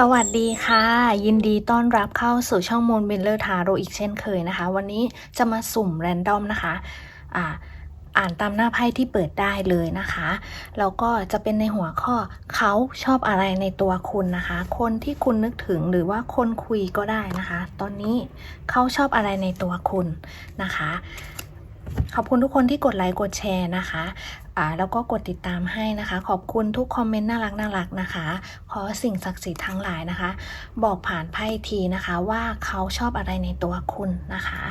สวัสดีค่ะ ยินดีต้อนรับเข้าสู่ช่องมูลเบลเลอร์ทาโรอีกเช่นเคยนะคะ วันนี้จะมาสุ่มแรนดอมนะคะอ่าอ่านตามหน้าไพ่ที่เปิดได้เลยนะคะแล้วก็จะเป็นในหัวข้อเขาชอบอะไรในตัวคุณนะคะ คนที่คุณนึกถึงหรือว่าคนคุยก็ได้นะคะ ตอนนี้เขาชอบอะไรในตัวคุณนะคะ ขอบคุณทุกคนที่กดไลค์กดแชร์นะคะ อ่าแล้วก็กดติดตามให้นะคะ ขอบคุณทุกคอมเมนต์น่ารักน่ารักนะคะ ขอสิ่งศักดิ์สิทธิ์ทั้งหลายนะคะ บอกผ่านไพ่ทีนะคะ ว่าเขาชอบอะไรในตัวคุณนะคะ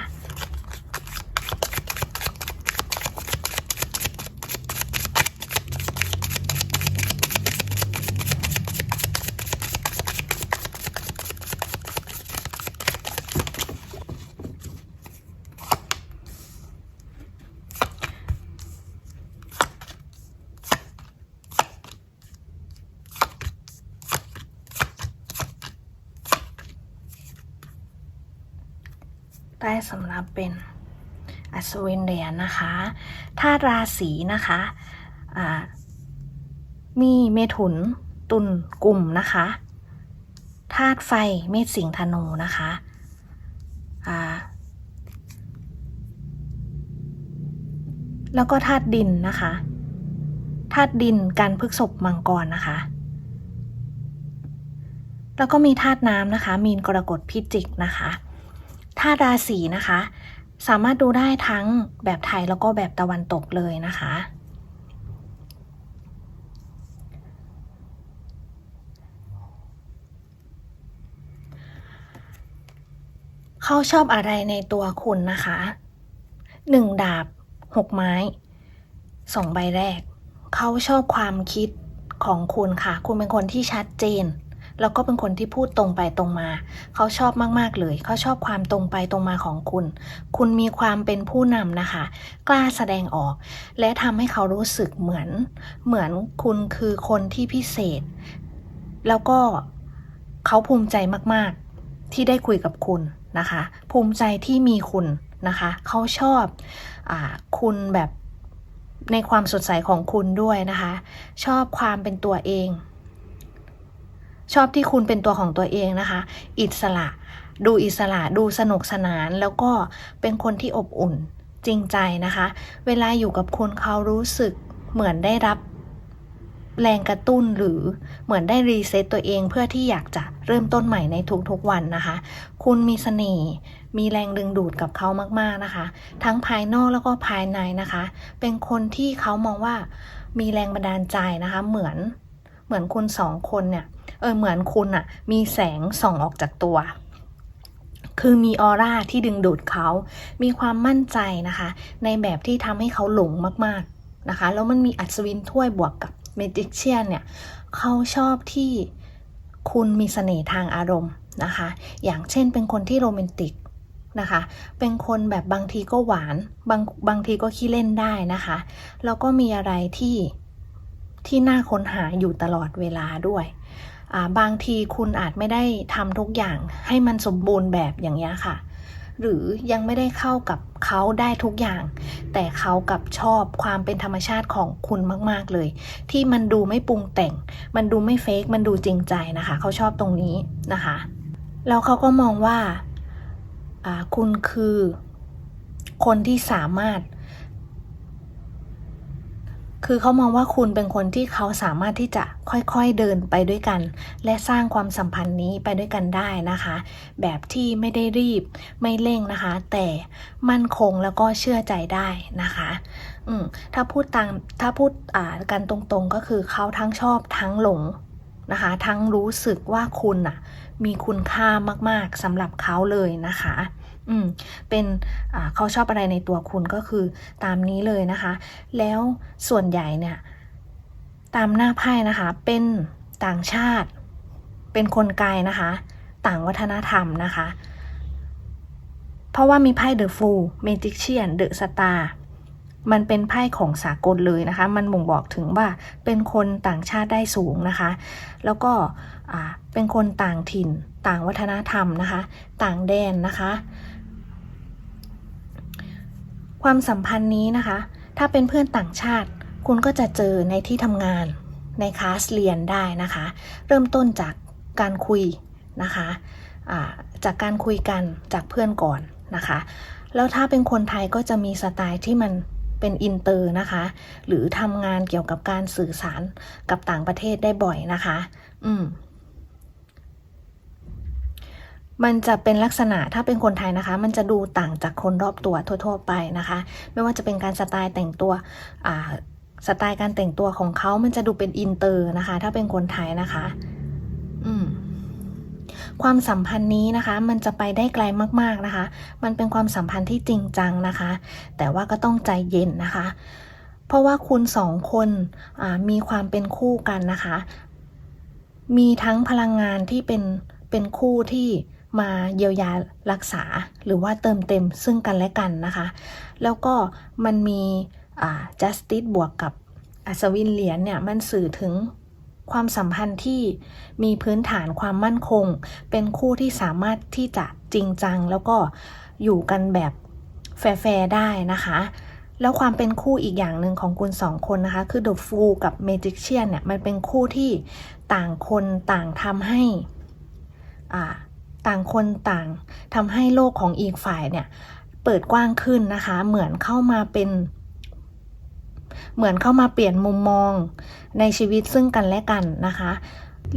ได้สำหรับเป็นอัศวินเหรียญนะคะธาตุราศีนะคะมีเมถุนตุลกลุ่มนะคะธาตุไฟเมษสิงธนูนะคะแล้วก็ธาตุดินนะคะธาตุดินการพฤกษบมังกรนะคะ แล้วก็มีธาตุน้ำนะคะ มีนกรกฎพิจิกนะคะ ธาตุราศีนะคะ สามารถดูได้ทั้งแบบไทยแล้วก็แบบตะวันตกเลยนะคะ เขาชอบอะไรในตัวคุณนะคะหนึ่งดาบหกไม้สองใบแรก เขาชอบความคิดของคุณค่ะ คุณเป็นคนที่ชัดเจน แล้วก็เป็นคนที่พูดตรงไปตรงมา เขาชอบมาก ๆ เลย เขาชอบความตรงไปตรงมาของคุณ คุณมีความเป็นผู้นำนะคะ กล้าแสดงออก และทำให้เขารู้สึกเหมือน เหมือนคุณคือคนที่พิเศษ แล้วก็เขาภูมิใจมาก ๆ ที่ได้คุยกับคุณนะคะ ภูมิใจที่มีคุณนะคะ เขาชอบอคุณแบบในความสดใสของคุณด้วยนะคะ ชอบความเป็นตัวเอง ชอบที่คุณเป็นตัวของตัวเองนะคะ อิสระ ดูอิสระดูสนุกสนานแล้วก็เป็นคนที่อบอุ่นจริงใจนะคะ เวลาอยู่กับคุณเขารู้สึกเหมือนได้รับแรงกระตุ้นหรือเหมือนได้รีเซ็ตตัวเองเพื่อที่อยากจะเริ่มต้นใหม่ในทุกๆวันนะคะ คุณมีเสน่ห์มีแรงดึงดูดกับเขามากๆนะคะ ทั้งภายนอกแล้วก็ภายในนะคะ เป็นคนที่เขามองว่ามีแรงบันดาลใจนะคะ เหมือนเหมือนคุณสองคนเนี่ย เออเหมือนคุณอะมีแสงส่องออกจากตัว คือมีออร่าที่ดึงดูดเขา มีความมั่นใจนะคะ ในแบบที่ทำให้เขาหลงมากๆนะคะ แล้วมันมีอัศวินถ้วยบวกกับเมจิเชียนเนี่ยเขาชอบที่คุณมีเสน่ห์ทางอารมณ์นะคะ อย่างเช่นเป็นคนที่โรแมนติกนะคะ เป็นคนแบบบางทีก็หวาน บางบางทีก็ขี้เล่นได้นะคะ แล้วก็มีอะไรที่ที่น่าค้นหาอยู่ตลอดเวลาด้วย บางทีคุณอาจไม่ได้ทำทุกอย่างให้มันสมบูรณ์แบบอย่างนี้ค่ะ หรือยังไม่ได้เข้ากับเขาได้ทุกอย่าง แต่เขากับชอบความเป็นธรรมชาติของคุณมาก ๆเลย ที่มันดูไม่ปรุงแต่ง มันดูไม่เฟกมันดูจริงใจนะคะ เขาชอบตรงนี้นะคะ แล้วเขาก็มองว่าคุณคือคนที่สามารถ คือเขามองว่าคุณเป็นคนที่เขาสามารถที่จะค่อยๆเดินไปด้วยกัน และสร้างความสัมพันธ์นี้ไปด้วยกันได้นะคะ แบบที่ไม่ได้รีบไม่เร่งนะคะ แต่มั่นคงแล้วก็เชื่อใจได้นะคะอืมถ้าพูดตามถ้าพูดอ่ากันตรงๆก็คือเขาทั้งชอบทั้งหลงนะคะ ทั้งรู้สึกว่าคุณน่ะมีคุณค่ามากๆสำหรับเขาเลยนะคะ อืมเป็นเขาชอบอะไรในตัวคุณก็คือตามนี้เลยนะคะ แล้วส่วนใหญ่เนี่ย ตามหน้าไพ่นะคะ เป็นต่างชาติ เป็นคนไกลนะคะ ต่างวัฒนธรรมนะคะ เพราะว่ามีไพ่เดอะฟูลเมจิกเชียนเดอะสตาร์มันเป็นไพ่ของสากลเลยนะคะ มันบ่งบอกถึงว่าเป็นคนต่างชาติได้สูงนะคะ แล้วก็เป็นคนต่างถิ่น ต่างวัฒนธรรมนะคะ ต่างแดนนะคะ ความสัมพันธ์นี้นะคะ ถ้าเป็นเพื่อนต่างชาติ คุณก็จะเจอในที่ทำงานในคลาสเรียนได้นะคะ เริ่มต้นจากการคุยนะคะอ่าจากการคุยกันจากเพื่อนก่อนนะคะ แล้วถ้าเป็นคนไทยก็จะมีสไตล์ที่มันเป็นอินเตอร์นะคะ หรือทำงานเกี่ยวกับการสื่อสารกับต่างประเทศได้บ่อยนะคะ อืม มันจะเป็นลักษณะถ้าเป็นคนไทยนะคะ มันจะดูต่างจากคนรอบตัวทั่ว ๆ ไปนะคะ ไม่ว่าจะเป็นการสไตล์แต่งตัวสไตล์การแต่งตัวของเขามันจะดูเป็นอินเตอร์นะคะ ถ้าเป็นคนไทยนะคะ อืมความสัมพันธ์นี้นะคะ มันจะไปได้ไกลมากๆนะคะ มันเป็นความสัมพันธ์ที่จริงจังนะคะ แต่ว่าก็ต้องใจเย็นนะคะ เพราะว่าคุณสองคนมีความเป็นคู่กันนะคะ มีทั้งพลังงานที่เป็นเป็นคู่ที่ มาเยียวยารักษาหรือว่าเติมเต็มซึ่งกันและกันนะคะ แล้วก็มันมี justice บวกกับอัศวินเหรียญเนี่ยมันสื่อถึงความสัมพันธ์ที่มีพื้นฐานความมั่นคง เป็นคู่ที่สามารถที่จะจริงจัง แล้วก็อยู่กันแบบแฟร์ได้นะคะ แล้วความเป็นคู่อีกอย่างหนึ่งของคุณสองคนนะคะ คือ The Fool กับ Magician เนี่ยมันเป็นคู่ที่ต่างคนต่างทำให้ ต่างคนต่างทำให้โลกของอีกฝ่ายเนี่ยเปิดกว้างขึ้นนะคะ เหมือนเข้ามาเป็น เหมือนเข้ามาเปลี่ยนมุมมองในชีวิตซึ่งกันและกันนะคะ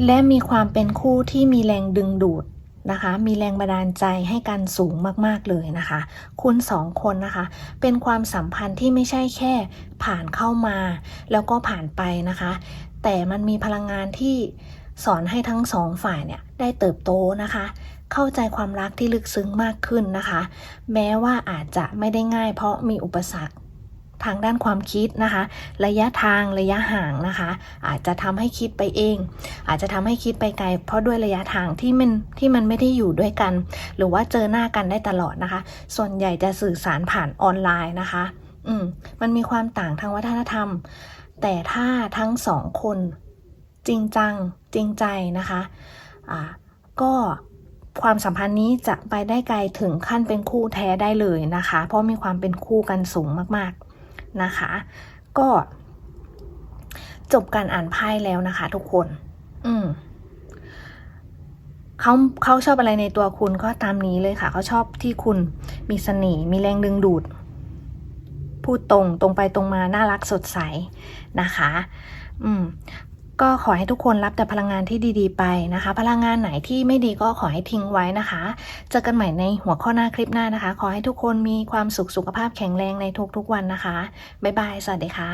และมีความเป็นคู่ที่มีแรงดึงดูดนะคะ มีแรงบันดาลใจให้กันสูงมากๆเลยนะคะ คุณสองคนนะคะ เป็นความสัมพันธ์ที่ไม่ใช่แค่ผ่านเข้ามา แล้วก็ผ่านไปนะคะ แต่มันมีพลังงานที่สอนให้ทั้งสองฝ่ายเนี่ยได้เติบโตนะคะ เข้าใจความรักที่ลึกซึ้งมากขึ้นนะคะ แม้ว่าอาจจะไม่ได้ง่าย เพราะมีอุปสรรคทางด้านความคิดนะคะ ระยะทางระยะห่างนะคะ อาจจะทำให้คิดไปเอง อาจจะทำให้คิดไปไกล เพราะด้วยระยะทางที่มันที่มันไม่ได้อยู่ด้วยกัน หรือว่าเจอหน้ากันได้ตลอดนะคะ ส่วนใหญ่จะสื่อสารผ่านออนไลน์นะคะ อืมมันมีความต่างทางวัฒนธรรม แต่ถ้าทั้งสองคน จริงจังจริงใจนะคะ อ่าก็ ความสัมพันธ์นี้จะไปได้ไกลถึงขั้นเป็นคู่แท้ได้เลยนะคะ เพราะมีความเป็นคู่กันสูงมากๆนะคะ ก็จบการอ่านไพ่แล้วนะคะ ทุกคน อืมเขาเขาชอบอะไรในตัวคุณก็ตามนี้เลยค่ะ เขาชอบที่คุณมีเสน่ห์มีแรงดึงดูด พูดตรงตรงไปตรงมาน่ารักสดใสนะคะ อืม ก็ขอให้ทุกคนรับแต่พลังงานที่ดีๆ ไปนะคะ พลังงานไหนที่ไม่ดีก็ขอให้ทิ้งไว้นะคะ เจอกันใหม่ในหัวข้อหน้าคลิปหน้านะคะ ขอให้ทุกคนมีความสุขสุขภาพแข็งแรงในทุกๆวันนะคะ บ๊ายบาย สวัสดีค่ะ